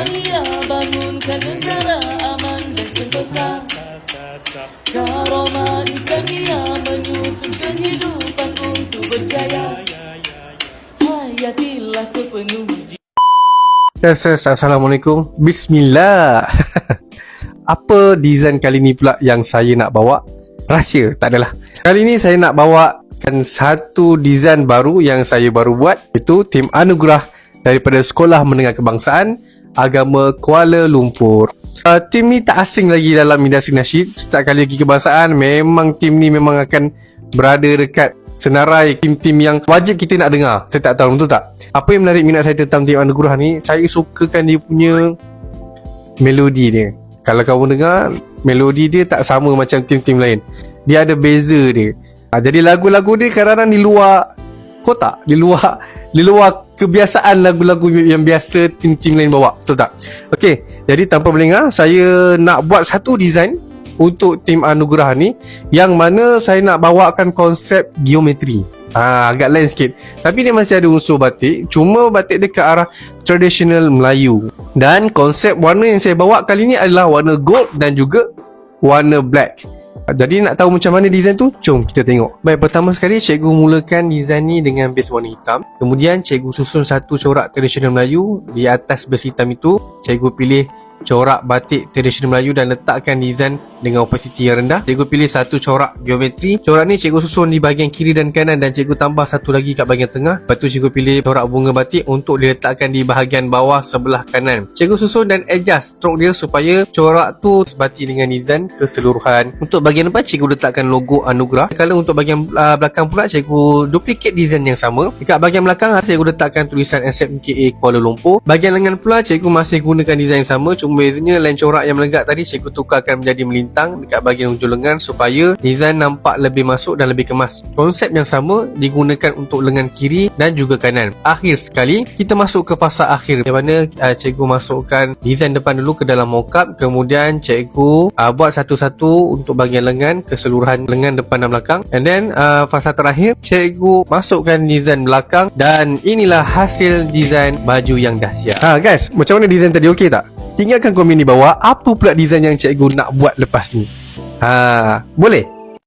Islamia bangunkan negara aman dan sentosa. Karoma Islamia menyusun kehidupan untuk berjaya. Hayatilah sepenuh Yes, yes, Assalamualaikum. Bismillah. Apa design kali ni pula yang saya nak bawa? Rahsia, tak adalah Kali ni saya nak bawakan satu design baru yang saya baru buat Itu tim anugerah daripada Sekolah Menengah Kebangsaan Agama Kuala Lumpur uh, Tim ni tak asing lagi dalam industri nasyid Setiap kali pergi kebangsaan Memang tim ni memang akan berada dekat senarai tim-tim yang wajib kita nak dengar. Saya tak tahu betul tak? Apa yang menarik minat saya tentang tim anugerah ni, saya sukakan dia punya melodi dia. Kalau kamu dengar, melodi dia tak sama macam tim-tim lain. Dia ada beza dia. Ha, jadi lagu-lagu dia kadang-kadang di luar kotak, di luar di luar kebiasaan lagu-lagu yang biasa tim-tim lain bawa. Betul tak? Okey, jadi tanpa melengah, saya nak buat satu design untuk tim anugerah ni yang mana saya nak bawakan konsep geometri. Ah agak lain sikit. Tapi dia masih ada unsur batik, cuma batik dia ke arah traditional Melayu. Dan konsep warna yang saya bawa kali ni adalah warna gold dan juga warna black. Jadi nak tahu macam mana design tu? Jom kita tengok. Baik, pertama sekali cikgu mulakan design ni dengan base warna hitam. Kemudian cikgu susun satu corak tradisional Melayu di atas base hitam itu. Cikgu pilih corak batik tradisional Melayu dan letakkan design dengan opacity yang rendah. Cikgu pilih satu corak geometri. Corak ni cikgu susun di bahagian kiri dan kanan dan cikgu tambah satu lagi kat bahagian tengah. Lepas tu cikgu pilih corak bunga batik untuk diletakkan di bahagian bawah sebelah kanan. Cikgu susun dan adjust stroke dia supaya corak tu sebati dengan design keseluruhan. Untuk bahagian depan cikgu letakkan logo anugerah. Kalau untuk bahagian uh, belakang pula cikgu duplicate design yang sama. Dekat bahagian belakang cikgu letakkan tulisan SMKA Kuala Lumpur. Bahagian lengan pula cikgu masih gunakan design sama cuma bezanya lain corak yang melegak tadi cikgu tukarkan menjadi melintang dekat bahagian hujung lengan supaya design nampak lebih masuk dan lebih kemas. Konsep yang sama digunakan untuk lengan kiri dan juga kanan. Akhir sekali, kita masuk ke fasa akhir di mana uh, cikgu masukkan design depan dulu ke dalam mockup kemudian cikgu uh, buat satu-satu untuk bahagian lengan keseluruhan lengan depan dan belakang and then uh, fasa terakhir cikgu masukkan design belakang dan inilah hasil design baju yang dah siap. Ha guys, macam mana design tadi okey tak? Tinggalkan komen di bawah apa pula design yang cikgu nak buat lepas ni. Ha, boleh?